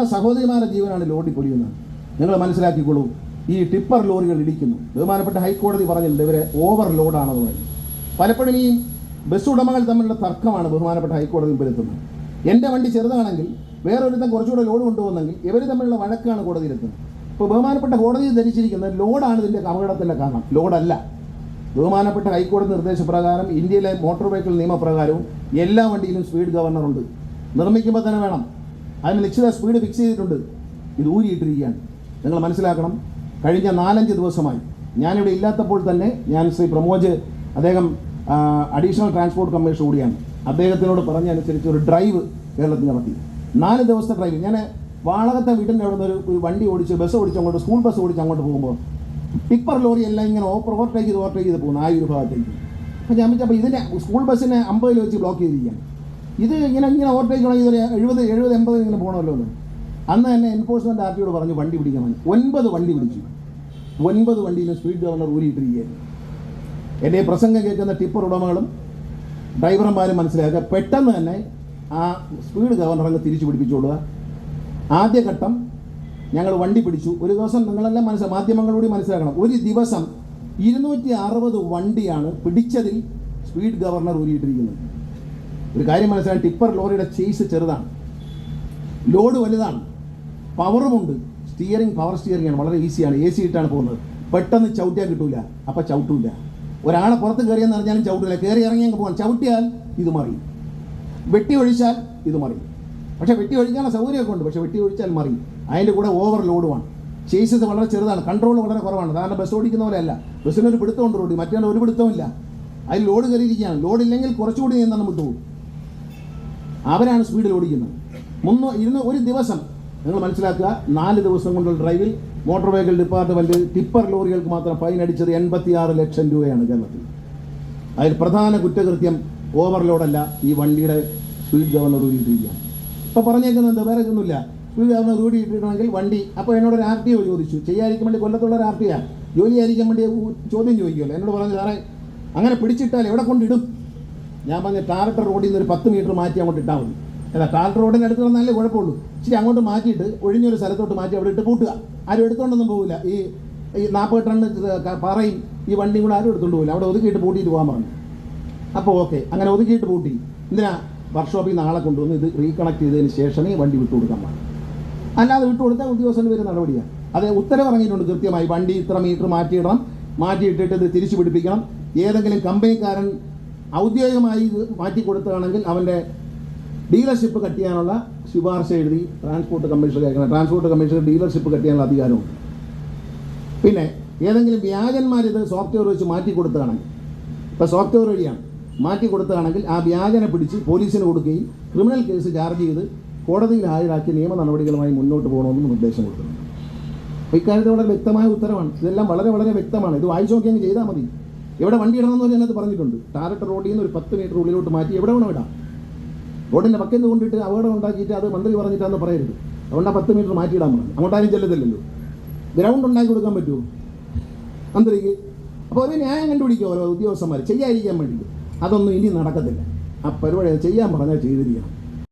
നമ്മുടെ സഹോദരിമാരുടെ ജീവനാണ് ലോഡി പൊടിയുന്നത് നിങ്ങൾ മനസ്സിലാക്കിക്കോളൂ ഈ ടിപ്പർ ലോറികൾ ഇടിക്കുന്നു. ബഹുമാനപ്പെട്ട ഹൈക്കോടതി പറഞ്ഞിട്ടുണ്ട് ഇവരെ ഓവർ ലോഡാണെന്ന് പറഞ്ഞു. പലപ്പോഴും ഈ ബസ് ഉടമകൾ തമ്മിലുള്ള തർക്കമാണ് ബഹുമാനപ്പെട്ട ഹൈക്കോടതി മുമ്പിലെത്തുന്നത് എന്റെ വണ്ടി ചെറുതാണെങ്കിൽ വേറൊരുത്തൻ കുറച്ചുകൂടെ ലോഡ് കൊണ്ടുപോകുന്നെങ്കിൽ ഇവർ തമ്മിലുള്ള വഴക്കാണ് കോടതിയിലെത്തുന്നത് ഇപ്പോൾ ബഹുമാനപ്പെട്ട കോടതി ധരിച്ചിരിക്കുന്നത് ലോഡാണ് ഇതിന്റെ അപകടത്തിന്റെ കാരണം. ലോഡല്ല ബഹുമാനപ്പെട്ട ഹൈക്കോടതി നിർദ്ദേശപ്രകാരം ഇന്ത്യയിലെ മോട്ടോർ വെഹിക്കിൾ നിയമപ്രകാരവും എല്ലാ വണ്ടിയിലും സ്പീഡ് ഗവർണർ ഉണ്ട്. നിർമ്മിക്കുമ്പോൾ തന്നെ വേണം. അതിന് നിശ്ചിത സ്പീഡ് ഫിക്സ് ചെയ്തിട്ടുണ്ട്. ഇത് ഊരിയിട്ടിരിക്കുകയാണ്. നിങ്ങൾ മനസ്സിലാക്കണം കഴിഞ്ഞ നാലഞ്ച് ദിവസമായി ഞാനിവിടെ ഇല്ലാത്തപ്പോൾ തന്നെ ഞാൻ ശ്രീ പ്രമോജ് അദ്ദേഹം അഡീഷണൽ ട്രാൻസ്പോർട്ട് കമ്മീഷൻ കൂടിയാണ്. അദ്ദേഹത്തിനോട് പറഞ്ഞനുസരിച്ച് ഒരു ഡ്രൈവ് കേരളത്തിൽ നടത്തി. നാല് ദിവസത്തെ ഡ്രൈവ് ഞാൻ വാളകത്തെ വീട്ടിന്റെ അവിടെ നിന്ന് ഒരു വണ്ടി ഓടിച്ച് ബസ് ഓടിച്ച് അങ്ങോട്ട് സ്കൂൾ ബസ് ഓടിച്ച് അങ്ങോട്ട് പോകുമ്പോൾ ടിപ്പർ ലോറി എല്ലാം ഇങ്ങനെ ഓപ്പർ ഓവർടേക്ക് ചെയ്ത് ഓവർടേക്ക് ചെയ്ത് പോകുന്നു ആ ഒരു ഭാഗത്തേക്ക്. അപ്പോൾ ഞാൻ വെച്ചപ്പോൾ ഇതിനെ സ്കൂൾ ബസ്സിനെ അമ്പതിൽ വെച്ച് ബ്ലോക്ക് ചെയ്തിരിക്കുകയാണ്. ഇത് ഇങ്ങനെ ഇങ്ങനെ ഓവർടേക്ക് തുടങ്ങി ഇതൊരു എഴുപത് എഴുപത് എൺപത് ഇങ്ങനെ പോകണമല്ലോ എന്ന്. അന്ന് തന്നെ എൻഫോഴ്സ്മെന്റ് ആർട്ടിയോട് പറഞ്ഞു വണ്ടി പിടിക്കാൻ ഒൻപത് വണ്ടി പിടിച്ചു. ഒൻപത് വണ്ടിയിലും സ്പീഡ് ഗവർണർ ഊരിയിട്ടിരിക്കുകയായിരുന്നു എന്റെ ഈ പ്രസംഗം കേൾക്കുന്ന ടിപ്പർ ഉടമകളും ഡ്രൈവർമാരും മനസ്സിലാക്കുക പെട്ടെന്ന് തന്നെ ആ സ്പീഡ് ഗവർണർ അങ്ങ് തിരിച്ചു പിടിപ്പിച്ചുകൊള്ളുക ആദ്യഘട്ടം ഞങ്ങൾ വണ്ടി പിടിച്ചു. ഒരു ദിവസം നിങ്ങളെല്ലാം മനസ്സിലാക്കും മാധ്യമങ്ങളോട് മനസ്സിലാക്കണം. ഒരു ദിവസം ഇരുന്നൂറ്റി അറുപത് വണ്ടിയാണ് പിടിച്ചതിൽ സ്പീഡ് ഗവർണർ ഊരിയിട്ടിരിക്കുന്നത് ഒരു കാര്യം മനസ്സിലായി ടിപ്പർ ലോറിയുടെ ചേസ് ചെറുതാണ്. ലോഡ് വലുതാണ്. പവറുമുണ്ട് സ്റ്റിയറിംഗ് പവർ സ്റ്റിയറിംഗ് ആണ്. വളരെ ഈസിയാണ് എ സി ഇട്ടാണ് പോകുന്നത്. പെട്ടെന്ന് ചവിട്ടിയാൽ കിട്ടൂല. അപ്പം ചവിട്ടൂല. ഒരാളെ പുറത്ത് കയറിയെന്ന് അറിഞ്ഞാലും ചവിട്ടില്ല കയറി ഇറങ്ങി അങ്ങ് പോകാൻ ചവിട്ടിയാൽ ഇത് മറിയും. വെട്ടി ഒഴിച്ചാൽ ഇത് മറിയും. പക്ഷേ വെട്ടി ഒഴിക്കാനുള്ള സൗകര്യമൊക്കെ ഉണ്ട്. പക്ഷേ വെട്ടി ഒഴിച്ചാൽ മറിയും. അതിന്റെ കൂടെ ഓവർ ലോഡുമാണ് ചേസസ് വളരെ ചെറുതാണ്. കൺട്രോൾ വളരെ കുറവാണ്. കാരണം ബസ് ഓടിക്കുന്ന പോലെ പോലെയല്ല ബസ്സിനൊരു പിടുത്തമുണ്ട് റോഡിൽ മറ്റേ ഒരു പിടുത്തമില്ല അതിൽ ലോഡ് കയറിയിരിക്കുകയാണ്. ലോഡ് ഇല്ലെങ്കിൽ കുറച്ചുകൂടി നിയന്ത്രണം വിട്ടുപോകും അവരാണ് സ്പീഡിൽ ഓടിക്കുന്നത്. മുന്ന് ഇരുന്ന് ഒരു ദിവസം നിങ്ങൾ മനസ്സിലാക്കുക നാല് ദിവസം കൊണ്ടുള്ള ഡ്രൈവിൽ മോട്ടോർ വെഹിക്കിൾ ഡിപ്പാർട്ട്മെന്റ് ടിപ്പർ ലോറികൾക്ക് മാത്രം ഫൈൻ അടിച്ചത് എൺപത്തിയാറ് ലക്ഷം രൂപയാണ് കേരളത്തിൽ. അതിൽ പ്രധാന കുറ്റകൃത്യം ഓവർലോഡല്ല ഈ വണ്ടിയുടെ സ്പീഡ് ഗവർണർ ഊടിയിട്ടിരിക്കുകയാണ് ഇപ്പോൾ പറഞ്ഞേക്കുന്നത് വേറെ ഒന്നുമില്ല സ്പീഡ് ഗവർണർ ഊടിയിട്ടിട്ടുണ്ടെങ്കിൽ വണ്ടി അപ്പോൾ എന്നോട് ഒരു ആർ ടി ഒ ചോദിച്ചു. ചെയ്യാതിരിക്കാൻ വേണ്ടി കൊല്ലത്തുള്ള ഒരു ആർ ടി ആണ് ജോലിയായിരിക്കാൻ വേണ്ടി ചോദ്യം ചോദിക്കുമല്ലോ എന്നോട് പറഞ്ഞു സാറേ അങ്ങനെ പിടിച്ചിട്ടാൽ എവിടെ കൊണ്ടിടും? ഞാൻ പറഞ്ഞ ടാറക്ടർ റോഡിൽ നിന്ന് ഒരു പത്ത് മീറ്റർ മാറ്റി അങ്ങോട്ട് ഇട്ടാൽ മതി. അല്ല ടാറക്ടർ റോഡിന് അടുത്ത് വന്നാലേ കുഴപ്പമുള്ളൂ. ശരി അങ്ങോട്ട് മാറ്റിയിട്ട് ഒഴിഞ്ഞൊരു സ്ഥലത്തോട്ട് മാറ്റി അവിടെ ഇട്ട് പൂട്ടുക. ആരും എടുത്തോണ്ടൊന്നും പോകില്ല ഈ ഈ നാൽപ്പത് ടണ്ണ് പറയും ഈ വണ്ടിയും കൂടെ ആരും എടുത്തോണ്ട് പോകില്ല അവിടെ ഒതുക്കിയിട്ട് പൂട്ടിയിട്ട് പോകാൻ പറഞ്ഞു. അപ്പോൾ ഓക്കെ അങ്ങനെ ഒതുക്കിയിട്ട് പൂട്ടി. എന്തിനാ? വർക്ക്ഷോപ്പിൽ ആളെ കൊണ്ടുവന്ന് ഇത് റീകണക്ട് ചെയ്തതിന് ശേഷമേ വണ്ടി വിട്ടു കൊടുക്കാൻ പാടുള്ളൂ. അല്ലാതെ വിട്ടു കൊടുത്താൽ ഉദ്യോഗസ്ഥന് വരുന്ന നടപടിയാണ് അത് ഉത്തരവ് ഇറങ്ങിയിട്ടുണ്ട് കൃത്യമായി. വണ്ടി ഇത്ര മീറ്റർ മാറ്റിയിടണം. മാറ്റിയിട്ടിട്ട് ഇത് തിരിച്ചു പിടിപ്പിക്കണം. ഏതെങ്കിലും കമ്പനിക്കാരൻ ഔദ്യോഗികമായി മാറ്റി കൊടുത്തതാണെങ്കിൽ അവന്റെ ഡീലർഷിപ്പ് കട്ട് ചെയ്യാനുള്ള ശുപാർശ എഴുതി ട്രാൻസ്പോർട്ട് കമ്മീഷണർ കേൾക്കണം. ട്രാൻസ്പോർട്ട് കമ്മീഷണർ ഡീലർഷിപ്പ് കട്ട് ചെയ്യാനുള്ള അധികാരമുണ്ട്. പിന്നെ ഏതെങ്കിലും വ്യാജന്മാർ ഇത് സോഫ്റ്റ്വെയർ വെച്ച് മാറ്റി കൊടുത്തതാണെങ്കിൽ സോഫ്റ്റ്വെയർ വഴിയാണ് മാറ്റി കൊടുത്തതാണെങ്കിൽ ആ വ്യാജനെ പിടിച്ച് പോലീസിന് കൊടുക്കുകയും ക്രിമിനൽ കേസ് ചാർജ് ചെയ്ത് കോടതിയിൽ ഹാജരാക്കി നിയമ നടപടികളുമായി മുന്നോട്ട് പോകണമെന്ന് നിർദ്ദേശം അപ്പോൾ ഇക്കാര്യത്തിൽ വളരെ വ്യക്തമായ ഉത്തരവാണ്. ഇതെല്ലാം വളരെ വളരെ വ്യക്തമാണ്. ഇത് വായിച്ചു നോക്കിയെങ്കിൽ ചെയ്താൽ മതി. എവിടെ വണ്ടി ഇടണമെന്ന് പറഞ്ഞാൽ അതിനകത്ത് പറഞ്ഞിട്ടുണ്ട്. ടാരറ്റ് റോഡിൽ നിന്ന് ഒരു പത്ത് മീറ്റർ ഉള്ളിലോട്ട് മാറ്റി എവിടെ വേണം ഇടാം? റോഡിന്റെ പക്കത്ത് കൊണ്ടിട്ട് അപകടം ഉണ്ടാക്കിയിട്ട് അത് മന്ത്രി പറഞ്ഞിട്ടാന്ന് പറയരുത്. അതുകൊണ്ട് ആ പത്ത് മീറ്റർ മാറ്റിയിടാൻ പറഞ്ഞു അങ്ങോട്ടാരും ചെല്ലത്തില്ലല്ലോ. ഗ്രൗണ്ട് ഉണ്ടാക്കി കൊടുക്കാൻ പറ്റുമോ? മന്ത്രിക്ക്? അപ്പോൾ ഒരു ന്യായം കണ്ടുപിടിക്കുക ഓരോ ഉദ്യോഗസ്ഥന്മാർ ചെയ്യാതിരിക്കാൻ വേണ്ടിയിട്ട്. അതൊന്നും ഇനി നടക്കത്തില്ല. ആ പരിപാടി അത് ചെയ്യാൻ പറഞ്ഞാൽ ചെയ്തിരിക്കണം